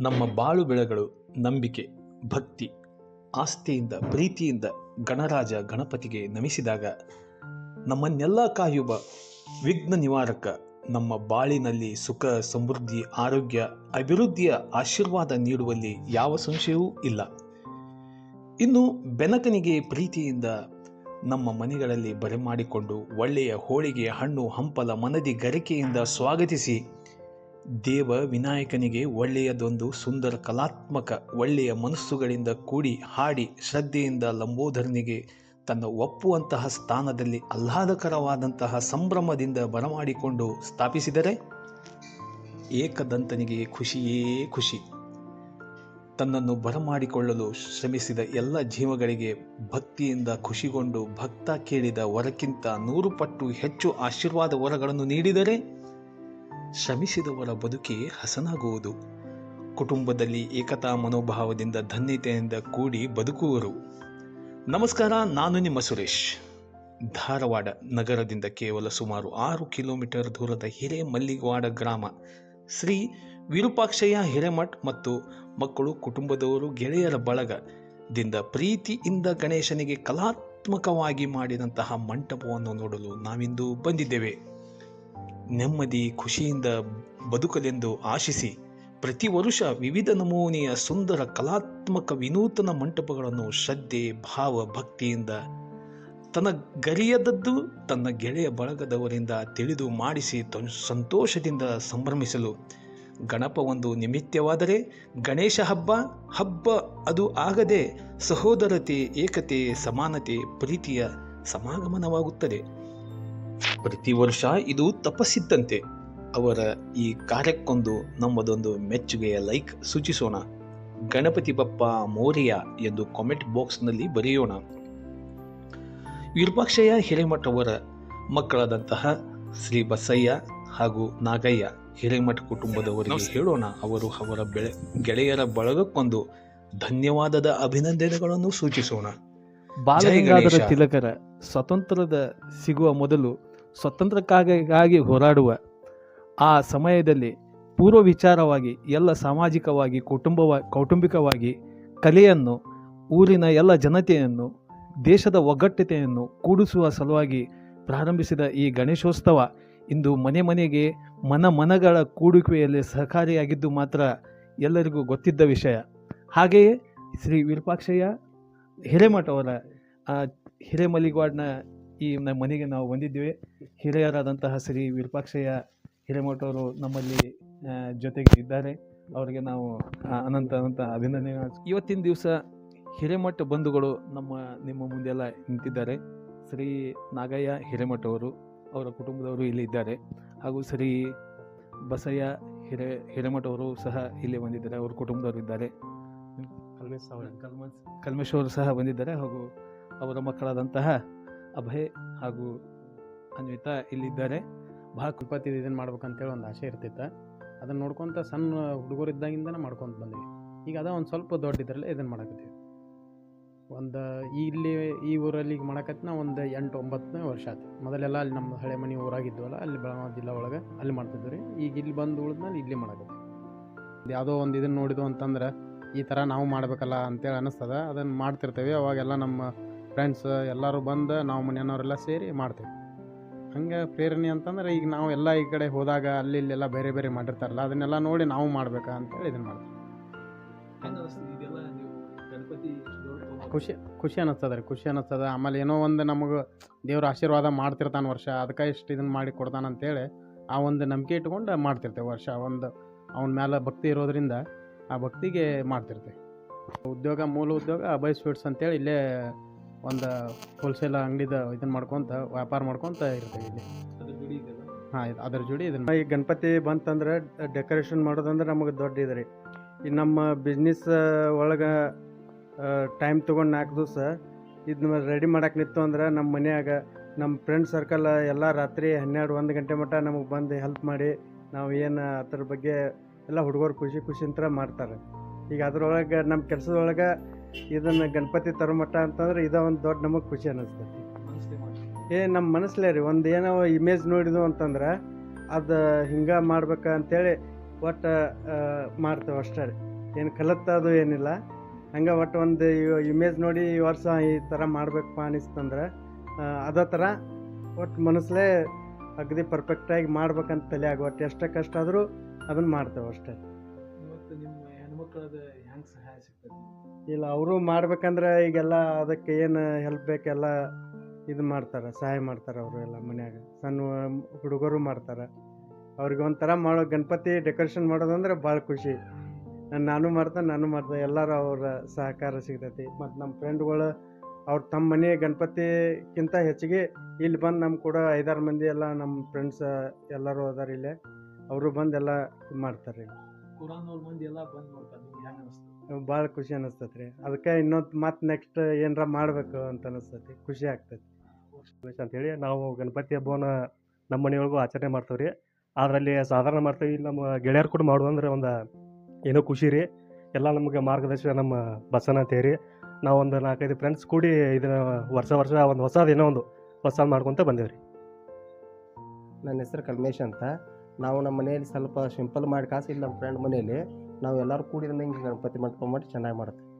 ನಮ್ಮ ಬಾಳು ಬೆಳೆಗಳು ನಂಬಿಕೆ, ಭಕ್ತಿ, ಆಸ್ತಿಯಿಂದ, ಪ್ರೀತಿಯಿಂದ ಗಣರಾಜ ಗಣಪತಿಗೆ ನಮಿಸಿದಾಗ ನಮ್ಮನ್ನೆಲ್ಲ ಕಾಯುವ ವಿಘ್ನ ನಿವಾರಕ ನಮ್ಮ ಬಾಳಿನಲ್ಲಿ ಸುಖ, ಸಮೃದ್ಧಿ, ಆರೋಗ್ಯ, ಅಭಿವೃದ್ಧಿಯ ಆಶೀರ್ವಾದ ನೀಡುವಲ್ಲಿ ಯಾವ ಸಂಶಯವೂ ಇಲ್ಲ. ಇನ್ನು ಬೆನಕನಿಗೆ ಪ್ರೀತಿಯಿಂದ ನಮ್ಮ ಮನೆಗಳಲ್ಲಿ ಬರೆಮಾಡಿಕೊಂಡು ಒಳ್ಳೆಯ ಹೋಳಿಗೆ, ಹಣ್ಣು, ಹಂಪಲ, ಮನದಿ, ಗರಿಕೆಯಿಂದ ಸ್ವಾಗತಿಸಿ ದೇವ ವಿನಾಯಕನಿಗೆ ಒಳ್ಳೆಯದೊಂದು ಸುಂದರ ಕಲಾತ್ಮಕ ಒಳ್ಳೆಯ ಮನಸ್ಸುಗಳಿಂದ ಕೂಡಿ ಹಾಡಿ ಶ್ರದ್ಧೆಯಿಂದ ಲಂಬೋದರನಿಗೆ ತನ್ನ ಒಪ್ಪುವಂತಹ ಸ್ಥಾನದಲ್ಲಿ ಆಹ್ಲಾದಕರವಾದಂತಹ ಸಂಭ್ರಮದಿಂದ ಬರಮಾಡಿಕೊಂಡು ಸ್ಥಾಪಿಸಿದರೆ ಏಕದಂತನಿಗೆ ಖುಷಿಯೇ ಖುಷಿ. ತನ್ನನ್ನು ಬರಮಾಡಿಕೊಳ್ಳಲು ಶ್ರಮಿಸಿದ ಎಲ್ಲ ಜೀವಗಳಿಗೆ ಭಕ್ತಿಯಿಂದ ಖುಷಿಗೊಂಡು ಭಕ್ತ ಕೇಳಿದ ವರಕ್ಕಿಂತ ನೂರು ಪಟ್ಟು ಹೆಚ್ಚು ಆಶೀರ್ವಾದ ವರಗಳನ್ನು ನೀಡಿದರೆ ಶ್ರಮಿಸಿದವರ ಬದುಕೇ ಹಸನಾಗುವುದು. ಕುಟುಂಬದಲ್ಲಿ ಏಕತಾ ಮನೋಭಾವದಿಂದ ಧನ್ಯತೆಯಿಂದ ಕೂಡಿ ಬದುಕುವರು. ನಮಸ್ಕಾರ, ನಾನು ನಿಮ್ಮ ಸುರೇಶ್. ಧಾರವಾಡ ನಗರದಿಂದ ಕೇವಲ ಸುಮಾರು ಆರು ಕಿಲೋಮೀಟರ್ ದೂರದ ಹಿರೇಮಲ್ಲಿಗವಾಡ ಗ್ರಾಮ. ಶ್ರೀ ವಿರೂಪಾಕ್ಷಯ್ಯ ಹಿರೇಮಠ್ ಮತ್ತು ಮಕ್ಕಳು, ಕುಟುಂಬದವರು, ಗೆಳೆಯರ ಬಳಗದಿಂದ ಪ್ರೀತಿಯಿಂದ ಗಣೇಶನಿಗೆ ಕಲಾತ್ಮಕವಾಗಿ ಮಾಡಿದಂತಹ ಮಂಟಪವನ್ನು ನೋಡಲು ನಾವಿಂದು ಬಂದಿದ್ದೇವೆ. ನೆಮ್ಮದಿ, ಖುಷಿಯಿಂದ ಬದುಕಲೆಂದು ಆಶಿಸಿ ಪ್ರತಿ ವರುಷ ವಿವಿಧ ನಮೂನೆಯ ಸುಂದರ ಕಲಾತ್ಮಕ ವಿನೂತನ ಮಂಟಪಗಳನ್ನು ಶ್ರದ್ಧೆ, ಭಾವ, ಭಕ್ತಿಯಿಂದ ತನ್ನ ಗರಿಯದದ್ದು, ತನ್ನ ಗೆಳೆಯ ಬಳಗದವರಿಂದ ತಿಳಿದು ಮಾಡಿಸಿ ಸಂತೋಷದಿಂದ ಸಂಭ್ರಮಿಸಲು ಗಣಪ ಒಂದು ನಿಮಿತ್ತವಾದರೆ ಗಣೇಶ ಹಬ್ಬ ಹಬ್ಬ ಅದು ಆಗದೆ ಸಹೋದರತೆ, ಏಕತೆ, ಸಮಾನತೆ, ಪ್ರೀತಿಯ ಸಮಾಗಮನವಾಗುತ್ತದೆ. ಪ್ರತಿ ವರ್ಷ ಇದು ತಪಸ್ಸಿದ್ದಂತೆ. ಅವರ ಈ ಕಾರ್ಯಕ್ಕೊಂದು ನಮ್ಮದೊಂದು ಮೆಚ್ಚುಗೆಯ ಲೈಕ್ ಸೂಚಿಸೋಣ. ಗಣಪತಿ ಬಪ್ಪ ಮೌರ್ಯ ಎಂದು ಕಾಮೆಂಟ್ ಬಾಕ್ಸ್ನಲ್ಲಿ ಬರೆಯೋಣ. ವಿರೂಪಾಕ್ಷಯ್ಯ ಹಿರೇಮಠ ಅವರ ಮಕ್ಕಳಾದಂತಹ ಶ್ರೀ ಬಸಯ್ಯ ಹಾಗೂ ನಾಗಯ್ಯ ಹಿರೇಮಠ ಕುಟುಂಬದವರಿಗೆ ಹೇಳೋಣ. ಅವರು ಅವರ ಬೆಳೆ ಗೆಳೆಯರ ಬಳಗಕ್ಕೊಂದು ಧನ್ಯವಾದದ ಅಭಿನಂದನೆಗಳನ್ನು ಸೂಚಿಸೋಣ. ಬಾಲಗಂಗಾಧರ. ತಿಲಕರ ಸ್ವತಂತ್ರದ ಸಿಗುವ ಮೊದಲು ಸ್ವತಂತ್ರಕ್ಕಾಗಿ ಹೋರಾಡುವ ಆ ಸಮಯದಲ್ಲಿ ಪೂರ್ವ ವಿಚಾರವಾಗಿ ಎಲ್ಲ ಸಾಮಾಜಿಕವಾಗಿ ಕುಟುಂಬವ ಕೌಟುಂಬಿಕವಾಗಿ ಕಲೆಯನ್ನು ಊರಿನ ಎಲ್ಲ ಜನತೆಯನ್ನು ದೇಶದ ಒಗ್ಗಟ್ಟತೆಯನ್ನು ಕೂಡಿಸುವ ಸಲುವಾಗಿ ಪ್ರಾರಂಭಿಸಿದ ಈ ಗಣೇಶೋತ್ಸವ ಇಂದು ಮನೆ ಮನೆಗೆ ಮನ ಮನಗಳ ಕೂಡುವಿಕೆಯಲ್ಲಿ ಸಹಕಾರಿಯಾಗಿದ್ದು ಮಾತ್ರ ಎಲ್ಲರಿಗೂ ಗೊತ್ತಿದ್ದ ವಿಷಯ. ಹಾಗೆಯೇ ಶ್ರೀ ವಿರೂಪಾಕ್ಷಯ್ಯ ಹಿರೇಮಠ ಅವರ ಆ, ಹಿರೇಮಲ್ಲಿಗವಾಡ್ನ ಈ ನಮ್ಮ ಮನೆಗೆ ನಾವು ಬಂದಿದ್ದೇವೆ. ಹಿರಿಯರಾದಂತಹ ಶ್ರೀ ವಿರೂಪಾಕ್ಷಯ್ಯ ಹಿರೇಮಠ ಅವರು ನಮ್ಮಲ್ಲಿ ಜೊತೆಗೆ ಇದ್ದಾರೆ. ಅವರಿಗೆ ನಾವು ಅನಂತ ಅನಂತ ಅಭಿನಂದನೆ ಇವತ್ತಿನ ದಿವಸ ಹಿರೇಮಠ ಬಂಧುಗಳು ನಮ್ಮ ನಿಮ್ಮ ಮುಂದೆಲ್ಲ ನಿಂತಿದ್ದಾರೆ. ಶ್ರೀ ನಾಗಯ್ಯ ಹಿರೇಮಠ ಅವರು ಅವರ ಕುಟುಂಬದವರು ಇಲ್ಲಿ ಇದ್ದಾರೆ. ಹಾಗೂ ಶ್ರೀ ಬಸಯ್ಯ ಹಿರೇ ಹಿರೇಮಠ ಅವರು ಸಹ ಇಲ್ಲಿ ಬಂದಿದ್ದಾರೆ. ಅವ್ರ ಕುಟುಂಬದವರು ಇದ್ದಾರೆ. ಕಲ್ಮಸ್ ಕಲ್ಮೇಶ್ ಅವರು ಸಹ ಬಂದಿದ್ದಾರೆ. ಹಾಗೂ ಅವರ ಮಕ್ಕಳಾದಂತಹ ಅಭಯ್ ಹಾಗೂ ಅನ್ವಿತಾ ಇಲ್ಲಿದ್ದಾರೆ. ಭಾಳ ಕುಲ್ಪತಿ ಇದನ್ನು ಮಾಡ್ಬೇಕಂತೇಳಿ ಒಂದು ಆಸೆ ಇರ್ತಿತ್ತು. ಅದನ್ನು ನೋಡ್ಕೊತ ಸಣ್ಣ ಹುಡುಗರಿದ್ದಾಗಿಂದನೇ ಮಾಡ್ಕೊತ ಬಂದ್ವಿ. ಈಗ ಅದ ಒಂದು ಸ್ವಲ್ಪ ದೊಡ್ಡ ಇದರಲ್ಲೇ ಇದನ್ನು ಮಾಡಕತ್ತೀವಿ. ಒಂದು ಇಲ್ಲಿ ಈ ಊರಲ್ಲಿ ಈಗ ಮಾಡಕತ್ತಿನ ಒಂದು ಎಂಟು ಒಂಬತ್ತನೇ ವರ್ಷ ಆಯ್ತು ಮೊದಲೆಲ್ಲ ಅಲ್ಲಿ ನಮ್ಮ ಹಳೆ ಮನೆ ಊರಾಗಿದ್ವಲ್ಲ, ಅಲ್ಲಿ ಬೆಳಗಾವಿ ಜಿಲ್ಲಾ ಒಳಗೆ ಅಲ್ಲಿ ಮಾಡ್ತಿದ್ವಿ ರೀ. ಈಗ ಇಲ್ಲಿ ಬಂದು ಉಳಿದ್ಮೇಲೆ ಇಲ್ಲಿ ಮಾಡಕತ್ತೀವಿ. ಯಾವುದೋ ಒಂದು ಇದನ್ನು ನೋಡಿದ್ವು ಅಂತಂದ್ರೆ ಈ ಥರ ನಾವು ಮಾಡಬೇಕಲ್ಲ ಅಂತೇಳಿ ಅನ್ನಿಸ್ತದ ಅದನ್ನು ಮಾಡ್ತಿರ್ತೇವೆ. ಅವಾಗೆಲ್ಲ ನಮ್ಮ ಫ್ರೆಂಡ್ಸ್ ಎಲ್ಲರೂ ಬಂದು ನಾವು ಮನೆಯವರೆಲ್ಲ ಸೇರಿ ಮಾಡ್ತೇವೆ. ಹಂಗೆ ಪ್ರೇರಣೆ ಅಂತಂದ್ರೆ ಈಗ ನಾವು ಎಲ್ಲ ಈ ಕಡೆ ಹೋದಾಗ ಅಲ್ಲಿ ಇಲ್ಲೆಲ್ಲ ಬೇರೆ ಬೇರೆ ಮಾಡಿರ್ತಾರಲ್ಲ ಅದನ್ನೆಲ್ಲ ನೋಡಿ ನಾವು ಮಾಡ್ಬೇಕಾ ಅಂತೇಳಿ ಇದನ್ನು ಮಾಡ್ತೀವಿ. ಖುಷಿ ಖುಷಿ ಅನ್ನಿಸ್ತದ ರೀ ಖುಷಿ ಅನ್ನಿಸ್ತದ ಆಮೇಲೆ ಏನೋ ಒಂದು ನಮಗೆ ದೇವ್ರ ಆಶೀರ್ವಾದ ಮಾಡ್ತಿರ್ತಾನೆ ವರ್ಷ ಅದಕ್ಕೆ ಇಷ್ಟು ಇದನ್ನು ಮಾಡಿ ಕೊಡ್ತಾನೆ ಅಂತೇಳಿ ಆ ಒಂದು ನಂಬಿಕೆ ಇಟ್ಕೊಂಡು ಮಾಡ್ತಿರ್ತೇವೆ ವರ್ಷ. ಒಂದು ಅವನ ಮೇಲೆ ಭಕ್ತಿ ಇರೋದ್ರಿಂದ ಆ ಭಕ್ತಿಗೆ ಮಾಡ್ತಿರ್ತೇವೆ. ಉದ್ಯೋಗ ಮೂಲ ಉದ್ಯೋಗ ಅಭಯ ಸ್ವೀಟ್ಸ್ ಅಂತೇಳಿ ಇಲ್ಲೇ ಒಂದು ಹೋಲ್ಸೇಲ್ ಅಂಗಡಿದ ಇದನ್ನು ಮಾಡ್ಕೊತ ವ್ಯಾಪಾರ ಮಾಡ್ಕೊತ ಇರ್ತೀವಿ ಇಲ್ಲಿ. ಹಾಂ ಇದು ಅದ್ರ ಜೋಡಿ ಇದನ್ನ ಈ ಗಣಪತಿ ಬಂತಂದ್ರೆ ಡೆಕೋರೇಷನ್ ಮಾಡೋದಂದ್ರೆ ನಮಗೆ ದೊಡ್ಡ ಇದು ರೀ. ಈ ನಮ್ಮ ಬಿಸ್ನೆಸ್ ಒಳಗೆ ಟೈಮ್ ತೊಗೊಂಡು ನಾಲ್ಕು ದಿವಸ ಇದನ್ನ ರೆಡಿ ಮಾಡಕ್ಕೆ ನಿಂತು ಅಂದ್ರೆ ನಮ್ಮ ಮನೆಯಾಗ ನಮ್ಮ ಫ್ರೆಂಡ್ ಸರ್ಕಲ್ ಎಲ್ಲ ರಾತ್ರಿ ಹನ್ನೆರಡು ಒಂದು ಗಂಟೆ ಮಟ್ಟ ನಮಗೆ ಬಂದು ಹೆಲ್ಪ್ ಮಾಡಿ ನಾವು ಏನು ಅದ್ರ ಬಗ್ಗೆ ಎಲ್ಲ ಹುಡುಗರು ಖುಷಿ ಖುಷಿ ಅಂತ ಮಾಡ್ತಾರೆ. ಈಗ ಅದ್ರೊಳಗೆ ನಮ್ಮ ಕೆಲಸದೊಳಗೆ ಇದನ್ನು ಗಣಪತಿ ತರೋ ಮಟ್ಟ ಅಂತಂದ್ರೆ ಇದ ಒಂದು ದೊಡ್ಡ ನಮಗೆ ಖುಷಿ ಅನ್ನಿಸ್ತೈತಿ ಏ ನಮ್ಮ ಮನಸ್ಲೇ ರೀ ಒಂದು ಏನೋ ಇಮೇಜ್ ನೋಡಿದ್ವು ಅಂತಂದ್ರೆ ಅದು ಹಿಂಗೆ ಮಾಡ್ಬೇಕು ಅಂತೇಳಿ ಒಟ್ಟು ಮಾಡ್ತೇವೆ ಅಷ್ಟೇ ರೀ. ಏನು ಕಲತ್ತದು ಏನಿಲ್ಲ. ಹಂಗೆ ಒಟ್ಟು ಒಂದು ಇಮೇಜ್ ನೋಡಿ ಈ ವರ್ಷ ಈ ಥರ ಮಾಡ್ಬೇಕಪ್ಪ ಅನಿಸ್ತಂದ್ರೆ ಅದೇ ಥರ ಒಟ್ಟು ಮನಸ್ಸಲ್ಲೇ ಅಗದಿ ಪರ್ಫೆಕ್ಟಾಗಿ ಮಾಡ್ಬೇಕಂತ ತಲೆ ಆಗ ಒಟ್ಟು ಎಷ್ಟೇ ಕಷ್ಟ ಆದರೂ ಅದನ್ನು ಮಾಡ್ತೇವೆ ಅಷ್ಟೇ. ನಿಮ್ಮ ಹೆಣ್ಮಕ್ಳದ ಹೆಂಗೆ ಸಹಾಯ ಸಿಗ್ತದೆ ಇಲ್ಲ, ಅವರು ಮಾಡ್ಬೇಕಂದ್ರೆ ಈಗೆಲ್ಲ ಅದಕ್ಕೆ ಏನು ಹೆಲ್ಪ್ ಬೇಕೆಲ್ಲ ಇದು ಮಾಡ್ತಾರೆ, ಸಹಾಯ ಮಾಡ್ತಾರೆ ಅವರು ಎಲ್ಲ ಮನ್ಯಾಗ. ಸಣ್ಣ ಹುಡುಗರು ಮಾಡ್ತಾರೆ. ಅವ್ರಿಗೆ ಒಂಥರ ಮಾಡೋ ಗಣಪತಿ ಡೆಕೋರೇಷನ್ ಮಾಡೋದಂದ್ರೆ ಭಾಳ ಖುಷಿ. ನಾನ್- ಮಾಡ್ತೇನೆ ನಾನು ಮಾಡ್ದೆ, ಎಲ್ಲರೂ ಅವರ ಸಹಕಾರ ಸಿಗ್ತೈತಿ. ಮತ್ತು ನಮ್ಮ ಫ್ರೆಂಡ್ಗಳು ಅವ್ರು ತಮ್ಮ ಮನೆ ಗಣಪತಿಗಿಂತ ಹೆಚ್ಚಿಗೆ ಇಲ್ಲಿ ಬಂದು ನಮ್ಮ ಕೂಡ ಐದಾರು ಮಂದಿ ಎಲ್ಲ ನಮ್ಮ ಫ್ರೆಂಡ್ಸ್ ಎಲ್ಲರೂ ಅದಾರ ಇಲ್ಲೇ. ಅವರು ಬಂದು ಎಲ್ಲ ಬಂದು ಮಾಡ್ತಾರೆ ಭಾಳ ಖುಷಿ ಅನಿಸ್ತೈತೆ ರೀ ಅದಕ್ಕೆ ಇನ್ನೊಂದು ಮತ್ತೆ ನೆಕ್ಸ್ಟ್ ಏನರ ಮಾಡಬೇಕು ಅಂತ ಅನಿಸ್ತೈತಿ ಖುಷಿ ಆಗ್ತೈತಿ. ಅಂತ ಅಂತೇಳಿ ನಾವು ಗಣಪತಿ ಹಬ್ಬವನ್ನು ನಮ್ಮ ಮನೆಯೊಳಗೂ ಆಚರಣೆ ಮಾಡ್ತೇವೆ ರೀ ಅದರಲ್ಲಿ ಸಾಧಾರಣ ಮಾಡ್ತೇವೆ, ಇಲ್ಲಿ ನಮ್ಮ ಗೆಳೆಯರು ಕೂಡ ಮಾಡೋದಂದ್ರೆ ಒಂದು ಏನೋ ಖುಷಿ ರೀ. ಎಲ್ಲ ನಮಗೆ ಮಾರ್ಗದರ್ಶನ ನಮ್ಮ ಬಸನ ನಾವು ಒಂದು ನಾಲ್ಕೈದು ಫ್ರೆಂಡ್ಸ್ ಕೂಡಿ ಇದನ್ನ ವರ್ಷ ವರ್ಷ ಒಂದು ಹೊಸದು ಏನೋ ಒಂದು ಹೊಸ ಮಾಡ್ಕೊತ ಬಂದೇವೆ ರೀ ನನ್ನ ಹೆಸರು ಕಲ್ಮೇಶ್ ಅಂತ. ನಾವು ನಮ್ಮ ಮನೆಯಲ್ಲಿ ಸ್ವಲ್ಪ ಸಿಂಪಲ್ ಮಾಡಿ ಕಾಸು ಇಲ್ಲಿ ನಮ್ಮ ಫ್ರೆಂಡ್ ಮನೆಯಲ್ಲಿ. ನಾವು ಎಲ್ಲರೂ ಕೂಡಿದ್ರೆ ಹಿಂಗೆ ಗಣಪತಿ ಮಂಟಪ ಮಾಡಿ ಚೆನ್ನಾಗಿ ಮಾಡ್ತೀವಿ